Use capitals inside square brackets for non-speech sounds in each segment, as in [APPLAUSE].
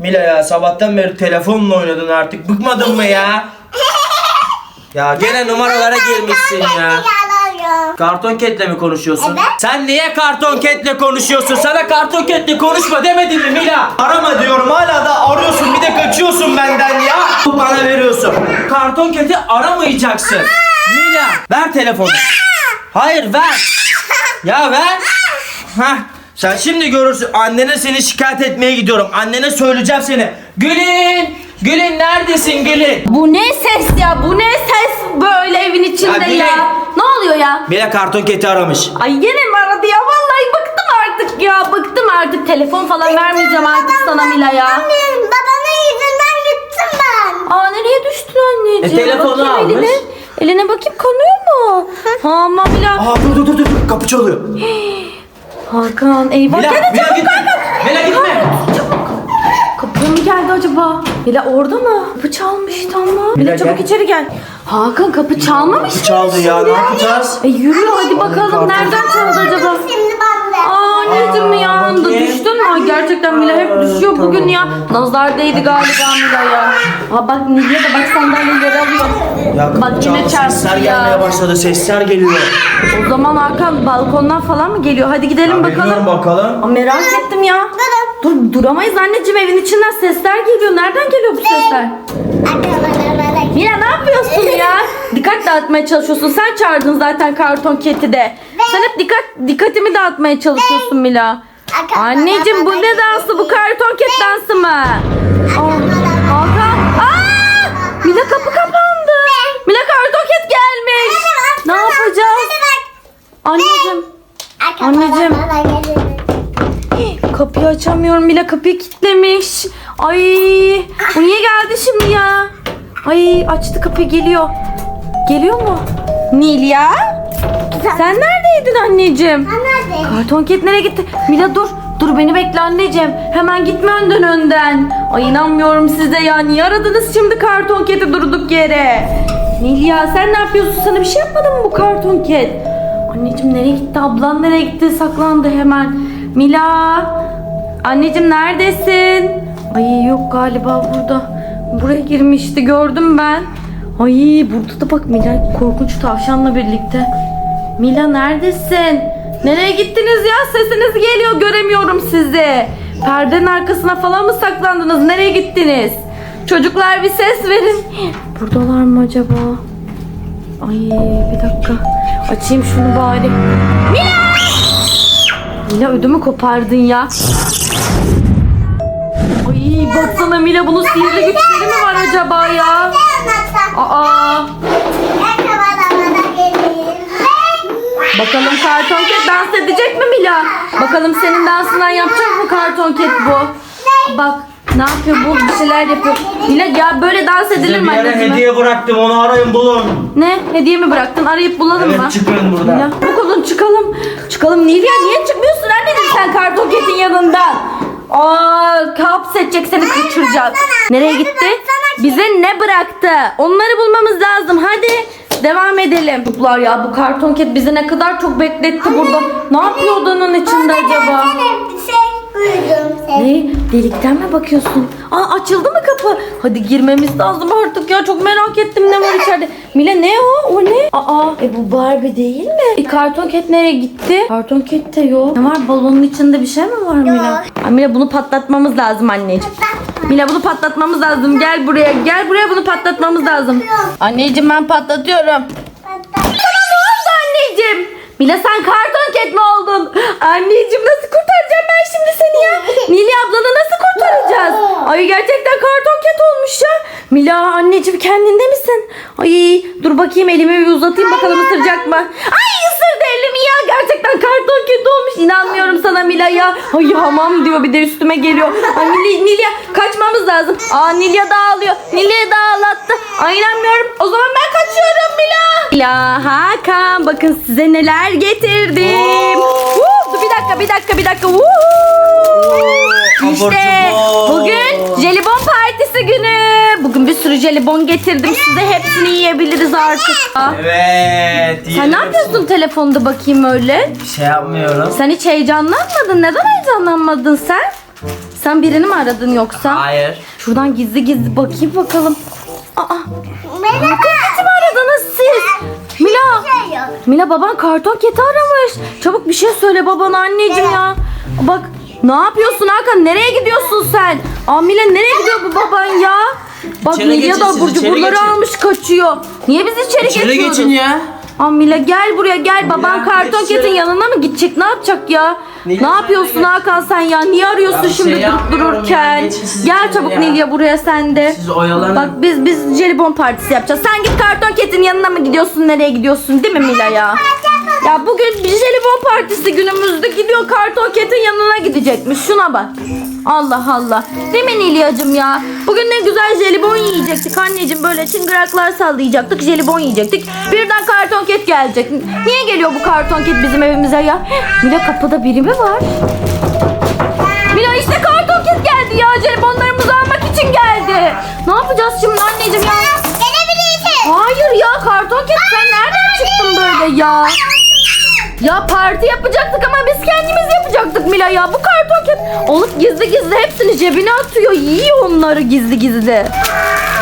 Mila ya sabahtan beri telefonla oynadın artık. Bıkmadın mı ya? [LAUGHS] Ya gene numaralara girmişsin ya. Karton ketle mi konuşuyorsun? Evet. Sen niye karton ketle konuşuyorsun? Sana karton ketle konuşma demedim mi Mila? Arama diyorum hala da arıyorsun bir de kaçıyorsun benden ya. Bana veriyorsun. Karton keti aramayacaksın. Mila ver telefonu. Hayır ver. [LAUGHS] Ya ver. Hah. Sen şimdi görürsün. Annene seni şikayet etmeye gidiyorum. Annene söyleyeceğim seni. Gülün. Gülün neredesin Gülün? Bu ne ses ya? Bu ne ses böyle evin içinde Ya ya? Gülün. Ne oluyor ya? Mila karton keti aramış. Ay yine mi aradı ya? Vallahi bıktım artık ya. Bıktım artık. Telefon falan vermeyeceğim artık sana Mila ya. Anne babanın yüzünden gittim ben. Aa nereye düştün anneciğim? E, telefonu Bakayım almış. Eline. Eline bakayım kanıyor mu? Ha Mila. Aa dur dur dur dur kapı çalıyor. [GASPS] Hakan eyvah. Gel Mila çabuk gitme. Mila gitme. Çabuk. Kapıya mı geldi acaba? Mila orada mı? Kapı çalmıştı ama. Mila, Mila, çabuk gel. içeri gel. Hakan kapı çalmamış mı? Çaldı ya ne yapacağız? E yürü hadi bakalım nereden çaldı acaba? Şimdi ben de. Aa anneciğim ya bakayım. düştün mü? Ay, Gerçekten Mila hep düşüyor tamam, bugün ya. tamam. Nazar değdi galiba Mila ya. Aa bak Nilya da bak sandalyeleri alıyor. Ya Bak yine çarptı sesler ya. gelmeye başladı sesler geliyor. O zaman Hakan balkondan falan mı geliyor? Hadi gidelim Ya bilmiyorum bakalım. bakalım. Aa, merak ettim ya. Dur duramayız anneciğim evin içinden sesler geliyor. Nereden geliyor bu sesler? Mila ne yapıyorsun ya? [LAUGHS] Dikkat dağıtmaya çalışıyorsun. Sen çağırdın zaten karton keti de. Sen hep dikkat dikkatimi dağıtmaya çalışıyorsun Mila. Anneciğim bu ne dansı? Bu karton ket dansı mı? Aa, Hakan. Aa! Mila kapı kapandı. Mila karton ket gelmiş. Ne yapacağız? Anneciğim. Anneciğim. [GASPS] Kapıyı açamıyorum bile kapıyı kilitlemiş. Ay bu niye geldi şimdi ya? Ay açtı kapıyı geliyor. Geliyor mu? Nilya? Sen neredeydin anneciğim? Karton ket nereye gitti? Mila dur. Dur beni bekle anneciğim. Hemen gitme önden önden. Ay inanmıyorum size ya. Niye aradınız şimdi karton keti durduk yere? Nilya sen ne yapıyorsun? Sana bir şey yapmadı mı bu karton ket? Anneciğim nereye gitti? Ablan nereye gitti? Saklandı hemen. Mila. Anneciğim neredesin? Ay yok galiba burada. Buraya girmişti gördüm ben. Ay burada da bak Mila korkunç tavşanla birlikte. Mila neredesin? Nereye gittiniz ya? Sesiniz geliyor göremiyorum sizi. Perdenin arkasına falan mı saklandınız? Nereye gittiniz? Çocuklar bir ses verin. Buradalar mı acaba? Ay bir dakika. Açayım şunu bari. Mila! Mila ödümü kopardın ya. Ay baksana Mila bunun sihirli güçleri mi var acaba ya? Aa bakalım karton ket dans edecek mi Mila? Bakalım senin dansından yapacak mı karton ket bu? Bak ne yapıyor bu bir şeyler yapıyor. Mila ya böyle dans edilir mi bir yere anneciğim? hediye bıraktım onu arayın bulun. Ne? Hediye mi bıraktın? Arayıp bulalım mı? Evet çıkın buradan. Ya bu kolun çıkalım. Çıkalım Nilya niye çıkmıyorsun anneciğim sen kartoketin yanından? Aa hapsedecek seni kaçıracak. Nereye gitti? Bize ne bıraktı? Onları bulmamız lazım hadi. Devam edelim. Çocuklar ya bu karton ket bizi ne kadar çok bekletti burada. Ne yapıyor odanın içinde acaba? Ne? Delikten mi bakıyorsun? Aa açıldı mı kapı? Hadi girmemiz lazım artık ya. Çok merak ettim ne var içeride. Mila ne o? O ne? Aa e bu Barbie değil mi? E karton ket nereye gitti? Karton ket de yok. Ne var balonun içinde bir şey mi var Mila? Ay, Mila bunu patlatmamız lazım anneciğim. Mila bunu patlatmamız lazım. Gel buraya. Gel buraya bunu patlatmamız lazım. Anneciğim ben patlatıyorum. Sana ne oldu anneciğim? Mila sen karton ket mi oldun? Anneciğim nasıl kurtaracağım ben şimdi seni ya? [LAUGHS] Nilay ablanı nasıl kurtaracağız? Ay gerçekten karton ket olmuş ya. Mila anneciğim kendinde misin? Ay dur bakayım elimi bir uzatayım bakalım ısıracak mı? Ay ısırdı elimi ya. Gerçekten karton ket olmuş. İnanmıyorum sana Mila ya. Ay hamam diyor bir de üstüme geliyor. Ay Nilay, Nilay kaçmamız lazım. Aa Nilya da ağlıyor. Nilya da ağlattı. Ay inanmıyorum. O zaman ben kaçıyorum Mila. Mila Hakan bakın size neler getirdim. Woo, bir dakika bir dakika bir dakika. Woo. İşte bugün jelibon partisi günü. Bugün bir sürü jelibon getirdim size. Hepsini yiyebiliriz artık. Evet. Sen ne yapıyorsun telefonda bakayım öyle? Bir şey yapmıyorum. Sen hiç heyecanlanmadın. Neden heyecanlanmadın sen? Sen birini mi aradın yoksa? Hayır. Şuradan gizli gizli bakayım bakalım. Aa, Merhaba. Mila. Şey yok. Mila baban karton keti aramış. Çabuk bir şey söyle babana anneciğim ya. Bak ne yapıyorsun Hakan? Nereye gidiyorsun sen? Aa Mila nereye gidiyor bu baban ya? Bak İçeri geçin da burcu içeri buraları almış kaçıyor. Niye biz içeri, İçeri geçiyoruz? geçin ya. Aa Mila gel buraya gel. Baban Mila, karton geç ketin yanına mı gidecek? Ne yapacak ya? Nilya, ne yapıyorsun. Hakan sen ya? Niye arıyorsun Ya bir şimdi şey durup yapmıyorum dururken? ya, geçin siz Gel içeri çabuk ya. Nilya buraya sen de. Siz oyalanın. Bak biz biz jelibon partisi yapacağız. Sen git karton ketin yanına mı gidiyorsun? Nereye gidiyorsun? Değil mi Mila ya? Ya bugün bir jelibon partisi günümüzde gidiyor karton ketin yanına gidecekmiş. Şuna bak. Allah Allah. Değil mi Nilyacığım ya? Bugün ne güzel jelibon yiyecektik anneciğim. Böyle çıngıraklar sallayacaktık. Jelibon yiyecektik. Birden karton ket gelecek. Niye geliyor bu karton ket bizim evimize ya? Mila kapıda biri mi var? Mila işte karton ket geldi ya. Jelibonlarımızı almak için geldi. Ne yapacağız şimdi anneciğim ya? Gelebilirsin. Hayır ya karton ket sen nereden çıktın böyle ya? Ya parti yapacaktık ama biz kendimiz yapacaktık Mila ya. Bu karton ket alıp gizli gizli hepsini cebine atıyor. Yiyor onları gizli gizli.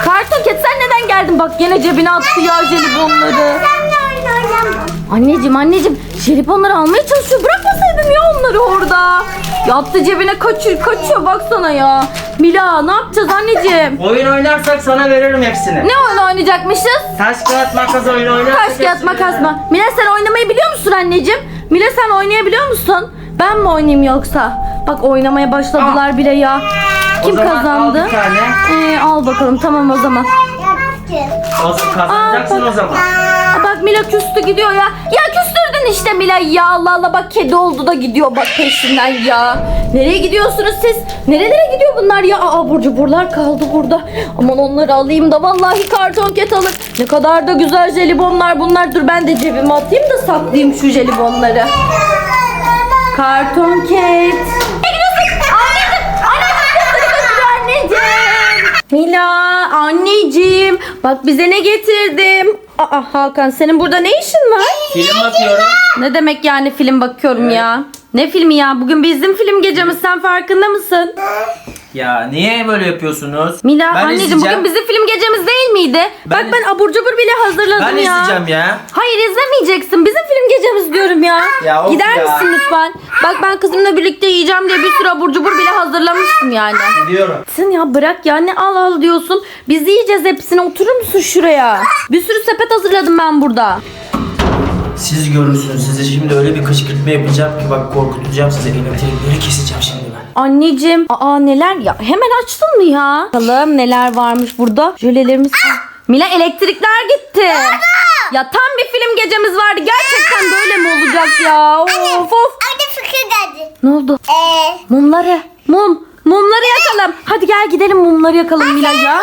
Karton ket sen neden geldin? Bak gene cebine attı ya jelibonları. Anneciğim anneciğim jelibonları almaya çalışıyor. Bırakmasaydım ya onları orada. Yattı cebine kaçıyor, kaçıyor baksana ya. Mila ne yapacağız anneciğim? [LAUGHS] Oyun oynarsak sana veririm hepsini. Ne oyun oynayacakmışız? Taş kağıt makas oyunu oynarsak Taş kağıt hepsini makas veririm. mı? Mila sen oynamayı biliyor musun anneciğim? Mila sen oynayabiliyor musun? Ben mi oynayayım yoksa? Bak oynamaya başladılar bile ya. Kim O zaman kazandı? al bir tane. Ee, al bakalım tamam o zaman. Yapmaz ki. O zaman kazanacaksın Aa, bak. o zaman. Aa, bak Mila küstü gidiyor ya. Ya küstürdün işte Mila ya Allah Allah bak kedi oldu da gidiyor bak peşinden ya. Nereye gidiyorsunuz siz? Nerelere gidiyor bunlar ya? Aa burcu buralar kaldı burada. Aman onları alayım da vallahi karton ket alır. Ne kadar da güzel jelibonlar bunlar. Dur ben de cebime atayım da saklayayım şu jelibonları. Karton ket. Mila, anneciğim. Bak bize ne getirdim. Aa Hakan senin burada ne işin var? Film bakıyorum. Ne demek yani film bakıyorum ya? Ne filmi ya? Bugün bizim film gecemiz sen farkında mısın? Ya niye böyle yapıyorsunuz? Mila ben anneciğim izleyeceğim. bugün bizim film gecemiz değil miydi? Ben- Bak ben abur cubur bile hazırladım Ben ya. izleyeceğim ya. Hayır izlemeyeceksin. Bizim film gecemiz diyorum ya. Ya of Gider ya. misin lütfen? Bak ben kızımla birlikte yiyeceğim diye bir sürü abur cubur bile hazırlamıştım yani. Gidiyorum. Sen ya bırak ya ne al al diyorsun. Biz yiyeceğiz hepsini. Oturur musun şuraya? Bir sürü sepet hazırladım ben burada. Siz görürsünüz. Size şimdi öyle bir kışkırtma yapacağım ki bak korkutacağım size. Elektrikleri keseceğim şimdi ben. Anneciğim, aa neler ya? Hemen açtın mı ya? Bakalım neler varmış burada. Jölelerimiz var. Mila elektrikler gitti. Ya tam bir film gecemiz vardı. Gerçekten böyle mi olacak ya? Of of. Anne fikir geldi. Ne oldu? Eee. Mumları. Mum. Mumları yakalım. Hadi gel gidelim mumları yakalım Mila ya.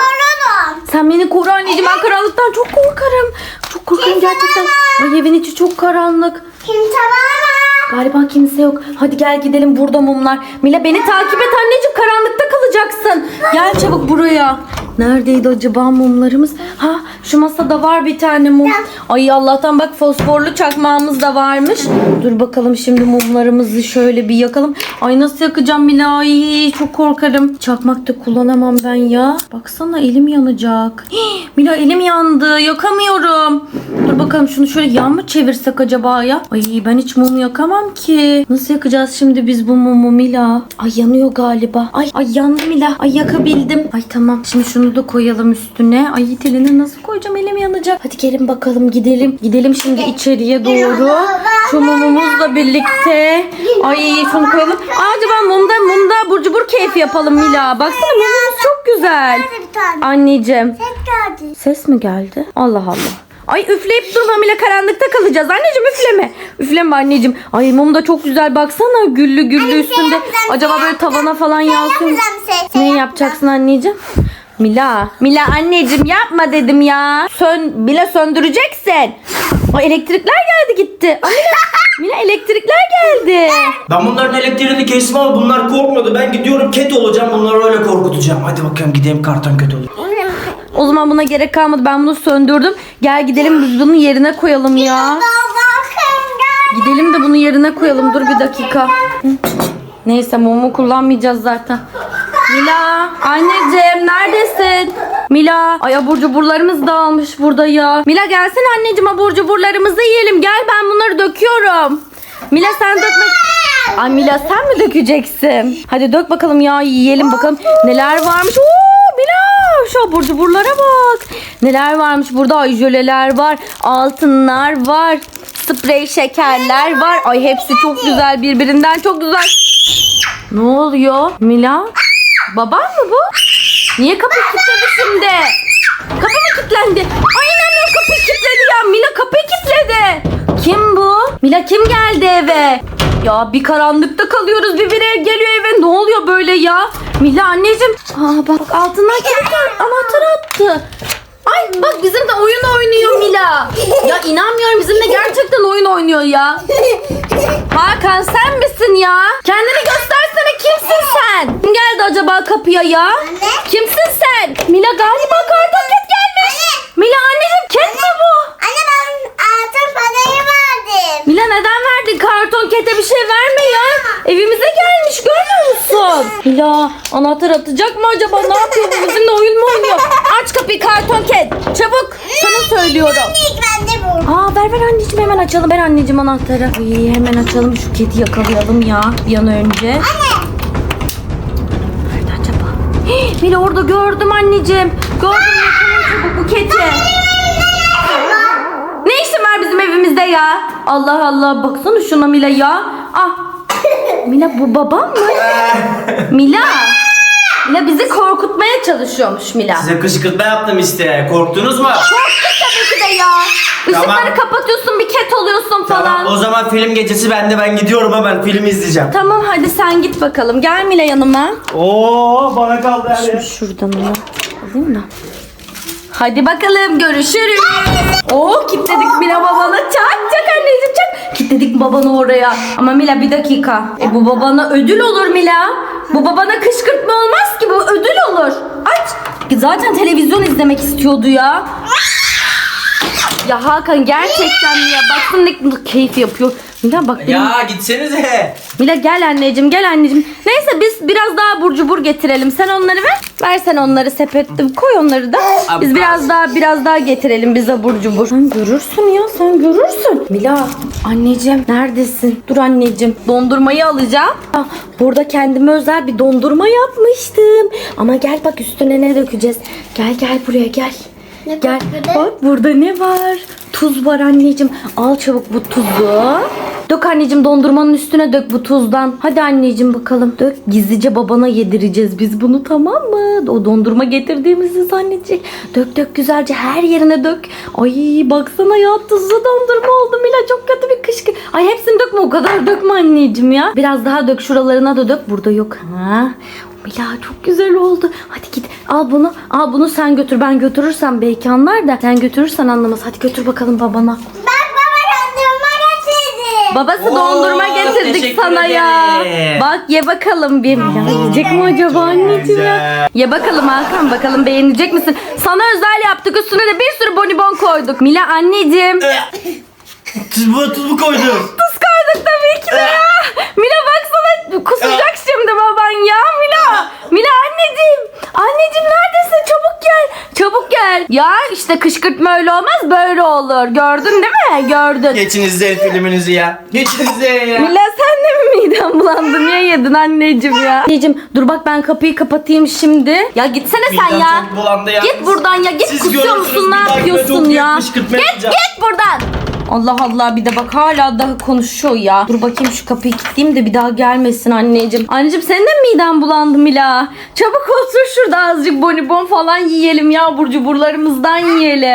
Sen beni koru anneciğim. Ben karanlıktan çok korkarım. Çok korkarım gerçekten. Ay evin içi çok karanlık. Kimse var mı? Galiba kimse yok. Hadi gel gidelim burada mumlar. Mila beni takip et anneciğim. Karanlıkta kalacaksın. Gel çabuk buraya. Neredeydi acaba mumlarımız? Ha şu masada var bir tane mum. Ay Allah'tan bak fosforlu çakmağımız da varmış. Dur bakalım şimdi mumlarımızı şöyle bir yakalım. Ay nasıl yakacağım Mila? Ay çok korkarım. Çakmak da kullanamam ben ya. Baksana elim yanacak. Hii, Mila elim yandı. Yakamıyorum. Dur bakalım şunu şöyle yan mı çevirsek acaba ya? Ay ben hiç mum yakamam ki. Nasıl yakacağız şimdi biz bu mumu Mila? Ay yanıyor galiba. Ay ay yandı Mila. Ay yakabildim. Ay tamam. Şimdi şunu da koyalım üstüne. Ay telini nasıl koyacağım? Elim yanacak. Hadi gelin bakalım gidelim. Gidelim şimdi içeriye doğru. Şu mumumuzla birlikte. Ay şunu koyalım. Acaba mumda mumda burcu bur keyfi yapalım Mila. Baksana mumumuz çok güzel. Anneciğim. Ses mi geldi? Allah Allah. Ay üfleyip durma bile karanlıkta kalacağız. Anneciğim üfleme. Üfleme anneciğim. Ay mum da çok güzel baksana güllü güllü üstünde. Acaba böyle tavana falan yansıyor. Yapacağım ses. Ne yapacaksın anneciğim? Mila, Mila anneciğim yapma dedim ya. Sön, bile söndüreceksin. Ay elektrikler geldi gitti. Ay, Mila, [LAUGHS] Mila elektrikler geldi. Ben bunların elektriğini kesmem ama bunlar korkmadı. Ben gidiyorum ket olacağım. Bunları öyle korkutacağım. Hadi bakalım gidelim karton kötü olur. O zaman buna gerek kalmadı. Ben bunu söndürdüm. Gel gidelim biz bunu yerine koyalım ya. Gidelim de bunu yerine koyalım. Dur bir dakika. Neyse mumu kullanmayacağız zaten. Mila anneciğim neredesin? Mila ay abur cuburlarımız dağılmış burada ya. Mila gelsene anneciğim abur cuburlarımızı yiyelim. Gel ben bunları döküyorum. Mila sen dökmek... Ay Mila sen mi dökeceksin? Hadi dök bakalım ya yiyelim bakalım neler varmış. Oo Mila şu abur cuburlara bak. Neler varmış burada ay jöleler var. Altınlar var. Sprey şekerler var. Ay hepsi çok güzel birbirinden çok güzel. Ne oluyor Mila? Baban mı bu? Niye kapıyı kilitledi şimdi? Kapı mı kilitlendi? Ay inanmıyorum kapıyı kilitledi ya. Mila kapıyı kilitledi. Kim bu? Mila kim geldi eve? Ya bir karanlıkta kalıyoruz bir biri geliyor eve. Ne oluyor böyle ya? Mila anneciğim. Aa bak altından kilitler anahtar attı. Ay bak bizimle oyun oynuyor Mila. Ya inanmıyorum bizimle gerçekten oyun oynuyor ya. Hakan sen misin ya? Kendini göstersene kimsin sen? Kim geldi acaba kapıya ya? Anne. Kimsin sen? Mila galiba karton ket gelmiş. Mila anneciğim ket mi bu? Anne ben altın parayı verdim. Mila neden verdin karton kete bir şey verme ya. Evimize gelmiş görmüyor musun? [LAUGHS] Mila anahtar atacak mı acaba? Ne yapıyor bu bizimle oyun mu oynuyor? Aç kapıyı karton ket. Çabuk sana söylüyorum. Bu. Aa ver ver anneciğim hemen açalım. Ver anneciğim anahtarı. İyi hemen açalım şu kedi yakalayalım ya bir an önce. Anne. [GASPS] Mila orada gördüm anneciğim. Gördüm çabuk bu kedi. Ne işin var bizim evimizde ya? Allah Allah baksana şuna Mila ya. Ah. [LAUGHS] Mila bu babam mı? [LAUGHS] Mila. Mila bizi korkutmaya çalışıyormuş Mila. Size kışkırtma yaptım işte. Korktunuz mu? Korktuk tabii ki de ya. Tamam. Işıkları kapatıyorsun bir ket oluyorsun falan. Tamam o zaman film gecesi bende ben gidiyorum hemen film izleyeceğim. Tamam hadi sen git bakalım. Gel Mila yanıma. Oo bana kaldı her yer. Şuradan onu alayım da. Hadi bakalım görüşürüz. Oo kilitledik Mila babana. Çak çak anneciğim çak. Kilitledik babanı oraya. Ama Mila bir dakika. E bu babana ödül olur Mila. Bu babana kışkırtma olmaz ki bu ödül olur. Aç. Zaten televizyon izlemek istiyordu ya. Ya Hakan gerçekten mi ya? Baksana ne keyif yapıyor. Mila bak benim Ya gitsenize. Mila gel anneciğim gel anneciğim. Neyse biz biraz daha burcu bur getirelim. Sen onları ver. Ver sen onları sepette koy onları da. Biz biraz daha biraz daha getirelim bize burcu bur. Sen görürsün ya sen görürsün. Mila anneciğim neredesin? Dur anneciğim dondurmayı alacağım. Ah, Burada kendime özel bir dondurma yapmıştım. Ama gel bak üstüne ne dökeceğiz. Gel gel buraya gel. Ne Gel burada? bak burada ne var? Tuz var anneciğim. Al çabuk bu tuzu. Dök anneciğim dondurmanın üstüne dök bu tuzdan. Hadi anneciğim bakalım. Dök. Gizlice babana yedireceğiz biz bunu tamam mı? O dondurma getirdiğimizi zannedecek. Dök dök güzelce her yerine dök. Ay baksana ya tuzlu dondurma oldu Mila çok kötü bir kışkı. Ay hepsini dökme o kadar dökme anneciğim ya. Biraz daha dök şuralarına da dök. Burada yok. Ha. Mila çok güzel oldu. Hadi git al bunu. Al bunu sen götür. Ben götürürsem belki anlar da. Sen götürürsen anlamaz. Hadi götür bakalım babana. Bak baba dondurma getirdi. Babası Oo, dondurma getirdik teşekkür sana ya. ederim. Bak ye bakalım bir. Mila yiyecek mi acaba anneciğim ya? Ye bakalım Hakan bakalım beğenecek misin? Sana özel yaptık üstüne de bir sürü bonibon koyduk. Mila anneciğim. Tuz mu tuz mu koydun? Tuz koyduk tabii ki de ya. Mila baksana kusacak şimdi baban ya Mila. Mila anneciğim. Anneciğim neredesin? Çabuk gel. Çabuk gel. Ya işte kışkırtma öyle olmaz böyle olur. Gördün değil mi? Gördün. Geçin izleyin filminizi ya. Geçin izleyin ya. Mila sen de mi miden bulandı? Niye yedin anneciğim ya? Anneciğim dur bak ben kapıyı kapatayım şimdi. Ya gitsene sen Midem ya. çok bulandı ya. Git buradan ya. Git Siz kusuyor görürsünüz, musun? Ne yapıyorsun ya? kışkırtma Git yapacağım. git buradan. Allah Allah bir de bak hala daha konuşuyor ya. Dur bakayım şu kapıyı kilitleyeyim de bir daha gelmesin anneciğim. Anneciğim senin de mi miden bulandı Mila? Çabuk otur şurada azıcık bonibon falan yiyelim ya burcu burlarımızdan yiyelim.